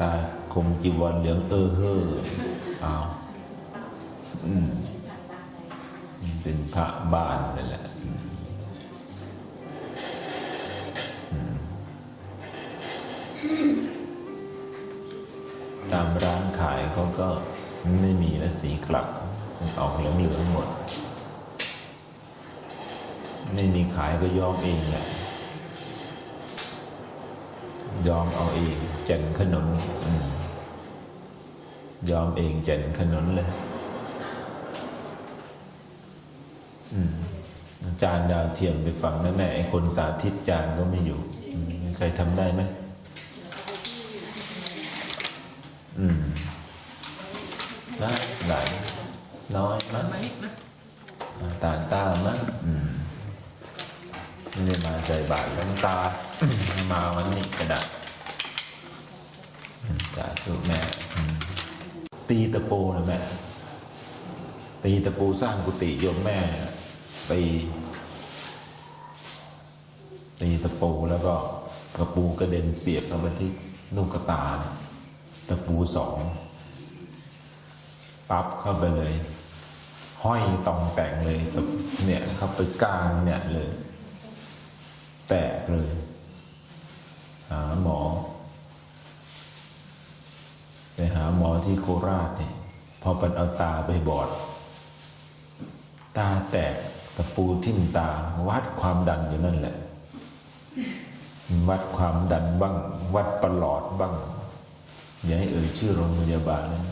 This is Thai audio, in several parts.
ตาคงจีวรเหลืองเออเฮ้ออ้าอืมเป็นพระบ้านนั่นแหละตามร้านขายเขาก็ไม่มีแล้วสีกลับมันออกเหลืองๆหมด ไม่มีขายก็ยอมเองแหละ ยอมเอาเองเจนขนนอืมยอมเองเจนขนนเลยอาจารย์ดาวเทียมไปฟังแม่แม่ไอ้คนสาธิตจานก็ไม่อยู่ใครทำได้ไหมอืมนะหลายน้อยมั้งตาตามั้งอืมไม่ได้มาใจบาทแล้วตา มาวันนี้ก็ได้อืม สาธุแม่ตีตะปูเลยแม่ตีตะปูสร้างกุฏิโยมแม่ตีตีตะปูแล้วก็กระปูกระเด็นเสียบเข้าไปที่ลูกกระตานตะปูสองปั๊บเข้าไปเลย ห้อยตองแต่งเลยเนี่ยเข้าไปกลางเนี่ยเลย แตกเลยหาหมอ ไปหาหมอที่โคราชเนี่ยพอป็นเอาตาไปบอด ตาแตกตะปูทิ่มตาวัดความดันอยู่นั่นแหละ วัดความดันบ้าง วัดประหลอดบ้าง อย่าให้เอ่ยชื่อโรงพยาบาลนะ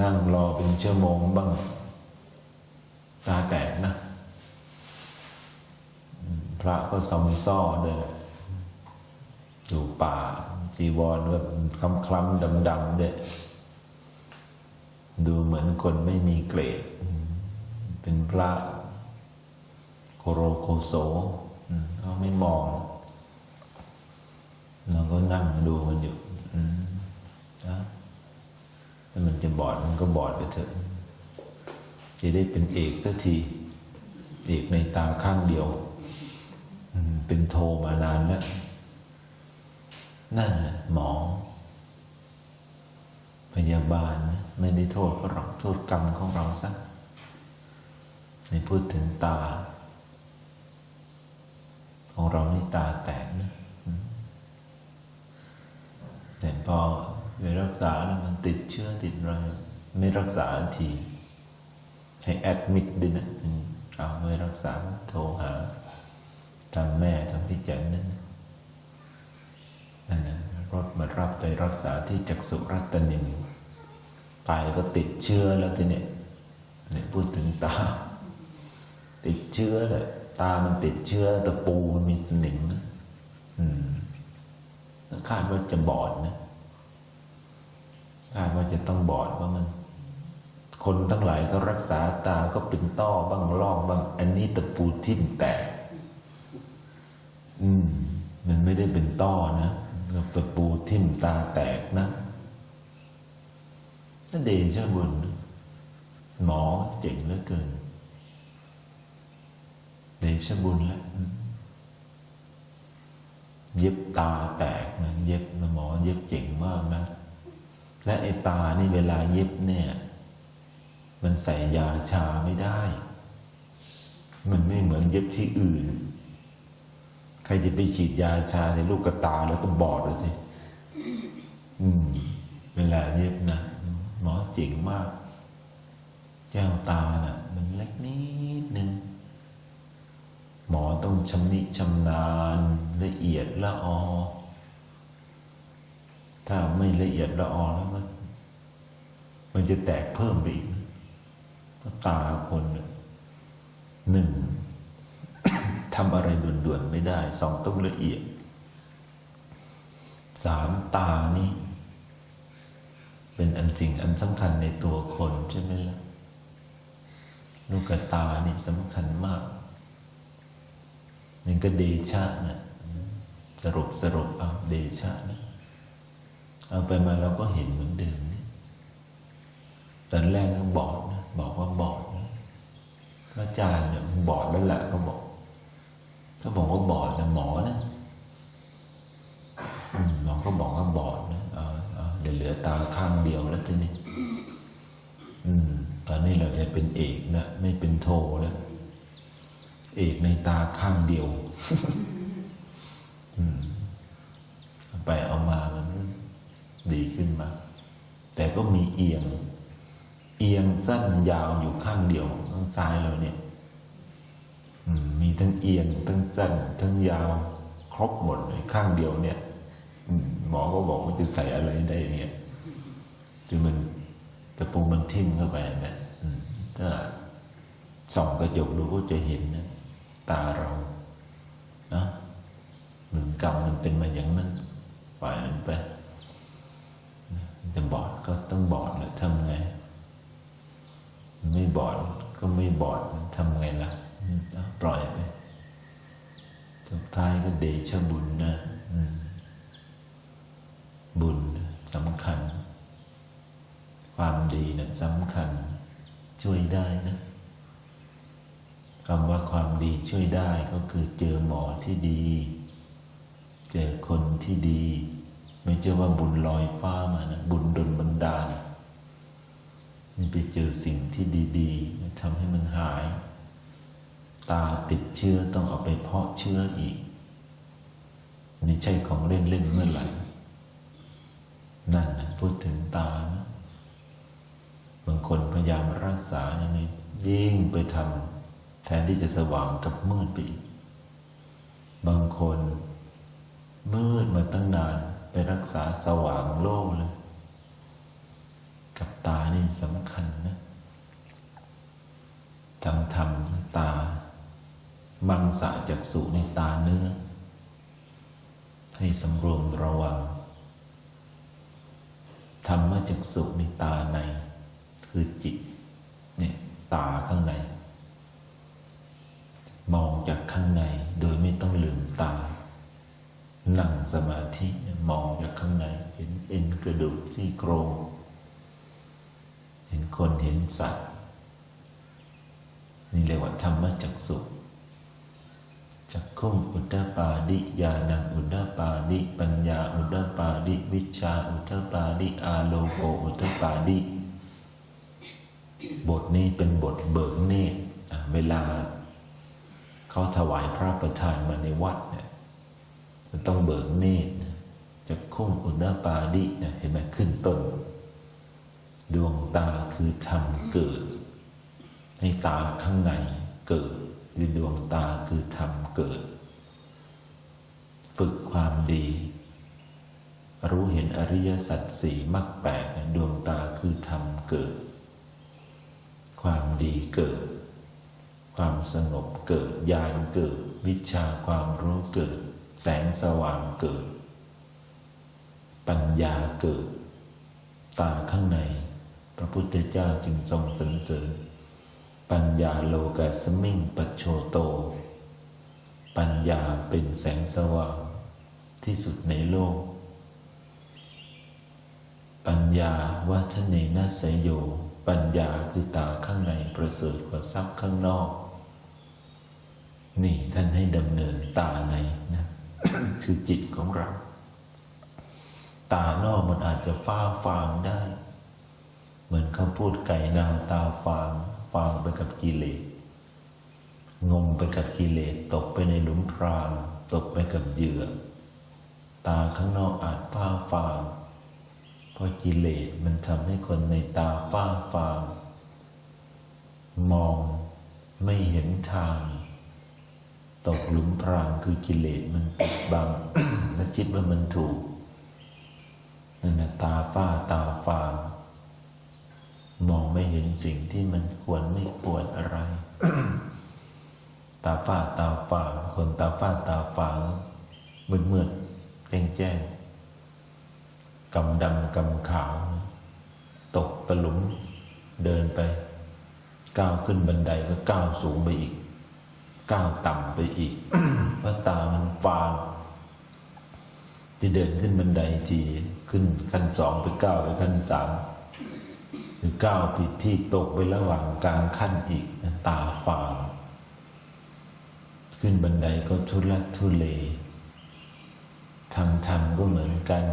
นั่งรอเป็นชั่วโมงบ้าง ตาแตกนะพระก็ซอมซ่อเดินอยู่ป่า จีวรแบบคล้ำคล้ำดำดำๆเด็ดูเหมือนคนไม่มีเกรด เป็นพระโคโรโคโสเขาไม่มองเราก็นั่งดูมันอยู่นะถ้ามันจะบอดมันก็บอดไปเถอะ จะได้เป็นเอกสักที เอกในตาข้างเดียว เป็นโทมานานแล้ว นั่นแหละหมอ พยาบาลไม่ได้โทษหรอกโทษกรรมของเราซะในพูดถึงตา ของเรานี่ตาแตกนะแต่พอไปรักษาแล้วมันติดเชื้อติดอะไรไม่รักษาที ให้แอดมิดด้วยนะเอาไม่รักษาโทรหาทางแม่ทางพี่แจ๋นนั่น รถมารับไปรักษาที่จักษุรัตนินไปก็ติดเชื้อแล้วทีเนี้ยเนี่ยพูดถึงตา ติดเชื้อแหละตามันติดเชื้อตะปูมันมีสนิมนะอืมคาดว่าจะบอดนะคาดว่าจะต้องบอดเพราะมัน คนทั้งหลายก็รักษาตาก็เป็นต้อบ้างลอกบ้าง อันนี้ตะปูทิ่มแตกอืม มันไม่ได้เป็นต้อนะ กับตะปูทิ่มตาแตกนะนั่นเดชะบุญหมอเจ๋งเหลือเกิน เดชะบุญแล้วเย็บตาแตกนะเย็บนะหมอ เย็บเจ๋งมากนะและไอ้ตานี่เวลาเย็บเนี่ย มันใส่ยาชาไม่ได้ มันไม่เหมือนเย็บที่อื่น ครจะไปฉีดยาชาในลูกกระตาแล้วก็บอดเลยสิอืม เวลาเย็บนะหมอเจ๋งมาก แก้วตาน่ะ มันเล็กนิดนึง หมอต้องชำนิชำนาญละเอียดละออ ถ้าไม่ละเอียดละออแล้วมัน มันจะแตกเพิ่มไปอีกตาคนหนึ่ง ทำอะไรด่วนๆไม่ได้สองต้องละเอียดสามตานี่เป็นอันจริงอันสำคัญในตัวคนใช่ไหมล่ะลูกตานี่สำคัญมากนี่ก็เดชะนะสรุปสรุปเอาเดชะนะเอาไปมาเราก็เห็นเหมือนเดิมนี่ตอนแรกก็บอดนะบอกว่าบอดนะพระอาจารย์เนี่ยบอดแล้วแหละก็บอก ถ้าบอกว่าบอดนะหมอนะตาข้างเดียวแล้วทีนี้ตอนนี้เราจะเป็นเอกนะไม่เป็นโทแล้วเอกในตาข้างเดียวไปเอามามันดีขึ้นมา แต่ก็มีเอียง เอียงสั้นยาวอยู่ข้างเดียวข้างซ้ายเราเนี่ย มีทั้งเอียงทั้งสั้นทั้งยาวครบหมดเลยข้างเดียวเนี่ยหมอก็บอกว่าจะใส่อะไรได้เนี่ยจนมันตะปูมันทิ่มเข้าไปนะอืมถ้าส่องกระจกดูก็จะเห็นนะตาเรานะเหมือนกรรมมันเป็นมาอย่างนั้นปล่อยมันไปจะบอดก็ต้องบอดแหละทำไง ไม่บอดก็ไม่บอดทำไงล่ะอืมเอาปล่อยไปสุด ท้ายก็เดชบุญนะบุญสำคัญ ความดีนะสำคัญ ช่วยได้นะคำว่าความดีช่วยได้ก็คือเจอหมอที่ดี เจอคนที่ดี ไม่ใช่ว่าบุญลอยฟ้ามานะบุญดลบันดาลไปเจอสิ่งที่ดี ๆทำให้มันหาย ตาติดเชื้อต้องเอาไปเพาะเชื้ออีกไม่ใช่ของเล่นๆเมื่อไหร่ นั่นนะพูดถึงตานะบางคนพยายามรักษาอย่างนี้ยิ่งไปทำแทนที่จะสว่างกับมืดไปอีกบางคนมืดมาตั้งนานไปรักษาสว่างโล่งเลย กับตานี่สำคัญนะจำทำตา มังสะจากสุในตาเนื้อ ให้สำรวมระวังธรรมจักสุในตาใน คือจิตเนี่ยตาข้างใน มองจากข้างในโดยไม่ต้องลืมตา นั่งสมาธิมองจากข้างใน เห็นเอ็นกระดูกที่โครง เห็นคนเห็นสัตว์ นี่เรียกว่าธรรมจักสุ จักคุ้มอุตตปาดิญาณังอุตตปาดิปัญญาอุตตปาดิวิชาอุตตปาดิอาโลโกอุตตปาดิบทนี้เป็นบทเบิกเนตรเวลาเขาถวายพระประธานมาในวัดเนี่ยจะต้องเบิกเนตรนะจักคุ้มอุตตปาดิเนี่ยเห็นไหมขึ้นต้น ดวงตาคือธรรมเกิด ให้ตาข้างในเกิด คือดวงตาคือธรรมเกิด ฝึกความดี รู้เห็นอริยสัจสี่มรรคแปดดวงตาคือธรรมเกิด ความดีเกิด ความสงบเกิดญาณเกิด วิชาความรู้เกิด แสงสว่างเกิด ปัญญาเกิด ตาข้างใน พระพุทธเจ้าจึงทรงสรรเสริญ ปัญญาโลกัสมิงปัจโชโต ปัญญาเป็นแสงสว่างที่สุดในโลก ปัญญาวัฒเนนัสยโย ปัญญาคือตาข้างในประเสริฐกว่าทรัพย์ข้างนอก นี่ท่านให้ดำเนินตาในนะคือจิตของเรา ตานอกมันอาจจะฟ้าฟางได้ เหมือนเขาพูดไก่นาตาฟาง ฟางไปกับกิเลสงมไปกับกิเลสตกไปในหลุมพรางตกไปกับเหยื่อ ตาข้างนอกอาจฟ้าฟางเพราะกิเลสมันทำให้คนในตาฟ้าฟางมองไม่เห็นทาง ตกหลุมพรางคือกิเลสมันปิดบังและคิดว่ามันถูกนั่นนะตาฝ้าตาฟาง มองไม่เห็นสิ่งที่มันควรไม่ควรอะไร ตาฝ้าตาฟางคนตาฝ้าตาฟางมืดมืดแจ้งแจ้งกำดำกำขาว ตกตะลุมเดินไป ก้าวขึ้นบันไดก็ก้าวสูงไปอีก ก้าวต่ำไปอีกเพราะตามันฟางที่เดินขึ้นบันไดทีขึ้นขั้นสองไปก้าวไปขั้นสาม ก้าวผิดที่ตกไประหว่างกลางขั้นอีกตาฟาขึ้นบันไดก็ทุลักทุเลทางธรรมก็เหมือนกัน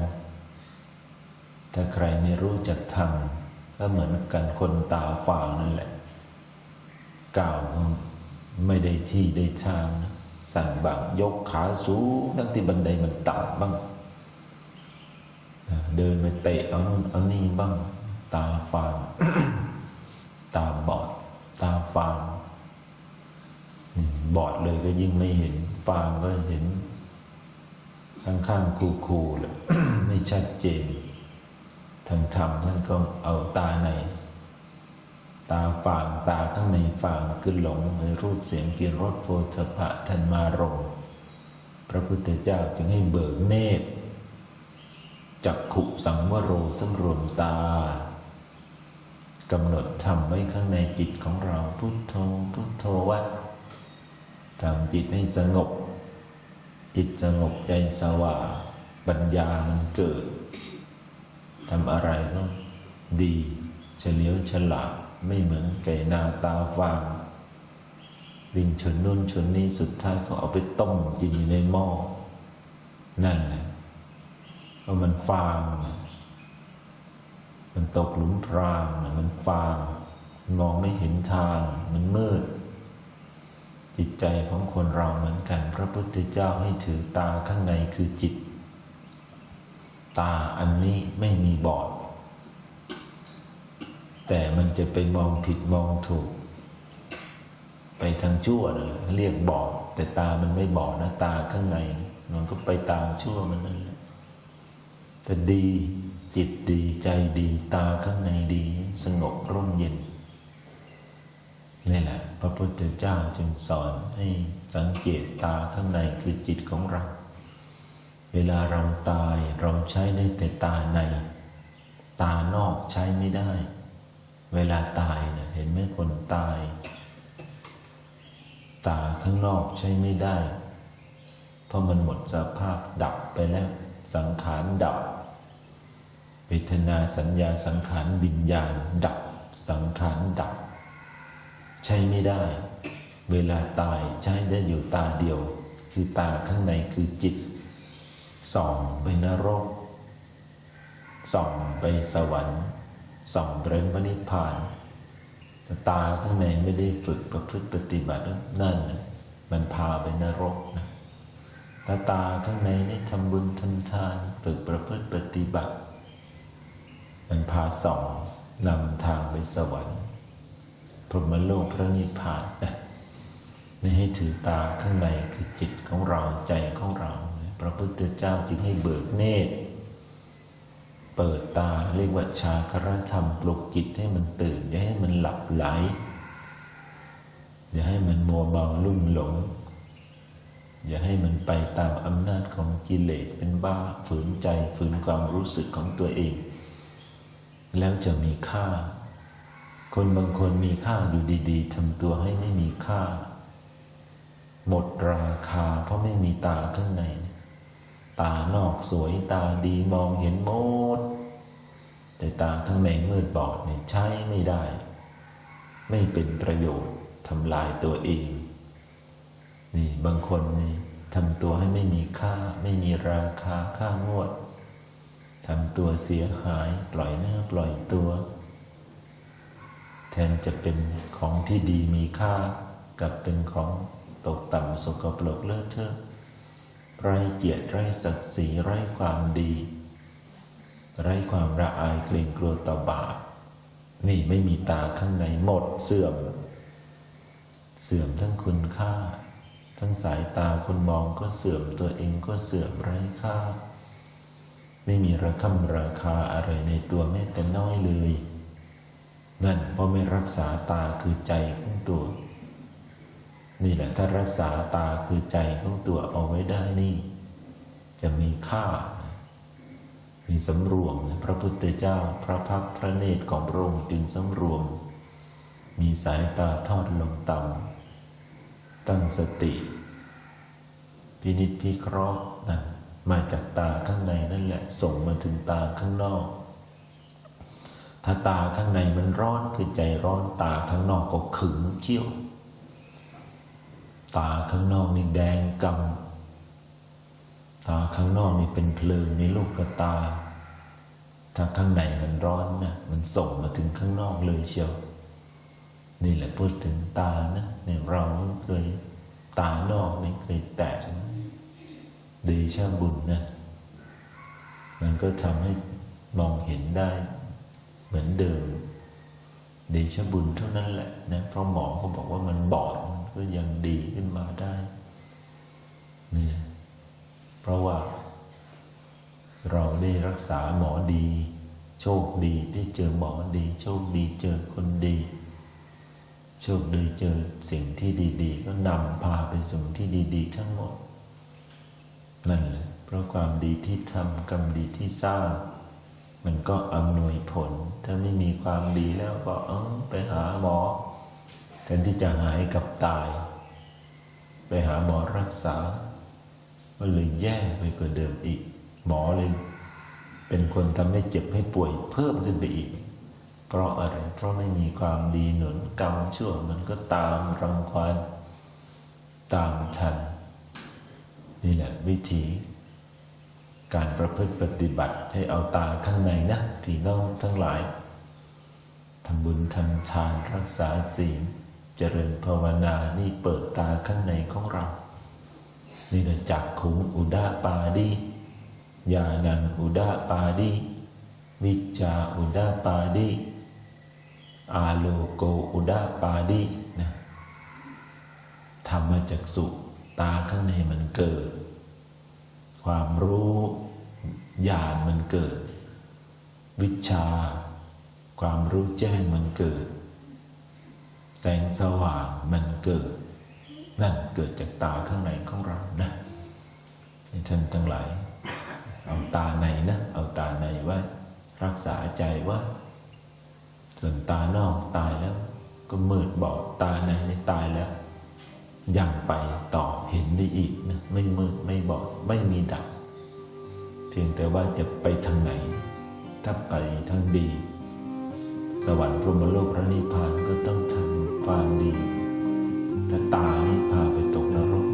ถ้าใครไม่รู้จักทำก็เหมือนกันคนตาฝานั่นแหละก้าวไม่ได้ที่ได้ทางสั่นบังยกขาสูงทั้งที่บันไดมันต่ำบ้าง เดินไปเตะเอานู่นเอานี่บ้าง ตาฟาง ตาบอด ตาฟางบอดเลยก็ยิ่งไม่เห็น ฟางก็เห็น ข้างๆคูๆเลยไม่ชัดเจน ทางธรรมท่านก็เอาตาใน ตาฝางตาข้างในฝางคือหลงในรูปเสียงกลิ่นรสโผฏฐัพะทันมารมพระพุทธเจ้าจึงให้เบิกเนตรจักขุสังวโรสำรวมตา กำหนดทำไว้ข้างในจิตของเราพุทโธพุทโธวัดทำจิตให้สงบ จิตสงบใจสว่างปัญญามันเกิดทำอะไรก็ดีเฉลียวฉลาดไม่เหมือนไก่นาตาฟางวิ่งชนนู่นชนนี่สุดท้ายเขาเอาไปต้มกินอยู่ในหม้อนั่นแหละเพราะมันฟาง มันตกหลุมพราง มันฟางมองไม่เห็นทาง มันมืด จิตใจของคนเราเหมือนกัน พระพุทธเจ้าให้ถือตาข้างในคือจิต ตาอันนี้ไม่มีบอด แต่มันจะไปมองผิดมองถูก ไปทางชั่วเลยเรียกบอด แต่ตามันไม่บอดนะตาข้างใน มันก็ไปตามชั่วมันนั่นแหละแต่ดี จิตดีใจดีตาข้างในดีสงบร่มเย็นนี่แหละ พระพุทธเจ้าจึงสอนให้สังเกตตาข้างในคือจิตของเรา เวลาเราตายเราใช้ได้แต่ตาใน ตานอกใช้ไม่ได้ เวลาตายเนะเห็นไหมคนตาย ตาข้างนอกใช้ไม่ได้ เพราะมันหมดสภาพดับไปแล้ว สังขารดับ เวทนาสัญญาสังขารวิญญาณ ดับ สังขารดับ ใช้ไม่ได้ เวลาตายใช้ได้อยู่ตาเดียว คือตาข้างในคือจิต ส่องไปนรก ส่องไปสวรรค์ส่องไปพระนิพพานตาข้างในไม่ได้ฝึกประพฤติปฏิบัตินั่นมันพาไปนรกนะถ้าตาข้างในนี่ทำบุญทำทานฝึกประพฤติปฏิบัติ มันพาส่องนำทางไปสวรรค์พรหมโลกพระนิพพานนะนี่ให้ถือตาข้างในคือจิตของเราใจของเรา พระพุทธเจ้าจึงให้เบิกเนตร เปิดตาเรียกว่าชาครธรรมปลุกจิตให้มันตื่นอย่าให้มันหลับไหลอย่าให้มันมัวเมาลุ่มหลง อย่าให้มันไปตามอำนาจของกิเลสเป็นบ้าฝืนใจฝืนความรู้สึกของตัวเอง แล้วจะมีค่า คนบางคนมีค่าอยู่ดีๆทำตัวให้ไม่มีค่า หมดราคาเพราะไม่มีตาข้างใน ตานอกสวยตาดีมองเห็นหมด แต่ตาข้างในมืดบอดเนี่ยใช้ไม่ได้ ไม่เป็นประโยชน์ทำลายตัวเอง นี่บางคนนี่ทำตัวให้ไม่มีค่า ไม่มีราคาค่างวด ทำตัวเสียหายปล่อยเนื้อปล่อยตัว แทนจะเป็นของที่ดีมีค่ากับเป็นของตกต่ำสกปรกเลอะเทอะไร้เกียรติไร้ศักดิ์ศรีไร้ความดี ไร้ความระอายเกรงกลัวต่อบาปนี่ไม่มีตาข้างในหมดเสื่อม เสื่อมทั้งคุณค่า ทั้งสายตาคนมองก็เสื่อมตัวเองก็เสื่อมไร้ค่า ไม่มีราคำราคาอะไรในตัวแม้แต่น้อยเลย นั่นเพราะไม่รักษาตาคือใจของตัว นี่แหละถ้ารักษาตาคือใจของตัวเอาไว้ได้นี่ จะมีค่ามีสำรวมพระพุทธเจ้าพระพักพระเนตรของพระองค์จึงสำรวม มีสายตาทอดลงต่ำตั้งสติ พินิจพิเคราะห์นะ มาจากตาข้างในนั่นแหละ ส่งมาถึงตาข้างนอก ถ้าตาข้างในมันร้อนคือใจร้อนตาข้างนอกก็ขึงเขี้ยว ตาข้างนอกนี่แดงกำตาข้างนอกนี่เป็นเพลิงในลูกกระตา ถ้าข้างในมันร้อนนะมันส่งมาถึงข้างนอกเลยเชียว นี่แหละพูดถึงตานะเนี่ยเราเคยตานอกไม่เคยแตกนะ เดชะบุญนะมันก็ทำให้มองเห็นได้เหมือนเดิม เดชะบุญเท่านั้นแหละนะเพราะหมอเขาบอกว่ามันบอดมันก็ยังดีขึ้นมาได้เนี่ยเพราะว่า เราได้รักษาหมอดี โชคดีที่เจอหมอดี โชคดีเจอคนดี โชคดีเจอสิ่งที่ดี ๆ ก็นำพาไปสู่ที่ดี ๆ ทั้งหมด นะเพราะความดีที่ทำกรรมดีที่สร้าง มันก็อำนวยผล ถ้าไม่มีความดีแล้วก็เออไปหาหมอแทนที่จะหายกับตาย ไปหาหมอรักษาก็เลยแย่ไปกว่าเดิมอีก หมอเลย เป็นคนทำให้เจ็บให้ป่วยเพิ่มขึ้นไปอีก เพราะอะไร เพราะไม่มีความดีหนุนกรรมชั่วมันก็ตามรังควานตามทัน นี่แหละวิธี การประพฤติปฏิบัติให้เอาตาข้างในนะพี่น้องทั้งหลายทำบุญทำทานรักษาศีลเจริญภาวนานี่เปิดตาข้างในของเรา นี่แหละจักขุงอุดาปาดีญาณังอุดาปาดีวิจาอุดาปาดีอาโลโกอุดาปาดีนะธรรมจักสุ ตาข้างในมันเกิด ความรู้ญาณมันเกิด วิชา ความรู้แจ้งมันเกิด แสงสว่างมันเกิด นั่นเกิดจากตาข้างในของเรานะท่านทั้งหลาย เอาตาในนะ เอาตาในไว้รักษาใจว่า ส่วนตานอกตายแล้ว ก็มืดบอดตาในนี่ตายแล้ว ยังไปต่อเห็นได้อีกนะไม่มืดไม่บอดไม่มีดับ เพียงแต่ว่าจะไปทางไหน ถ้าไปทางดี สวรรค์พรหมโลกพระนิพพานก็ต้องทำความดีถ้าตานี่พาไปตกนรก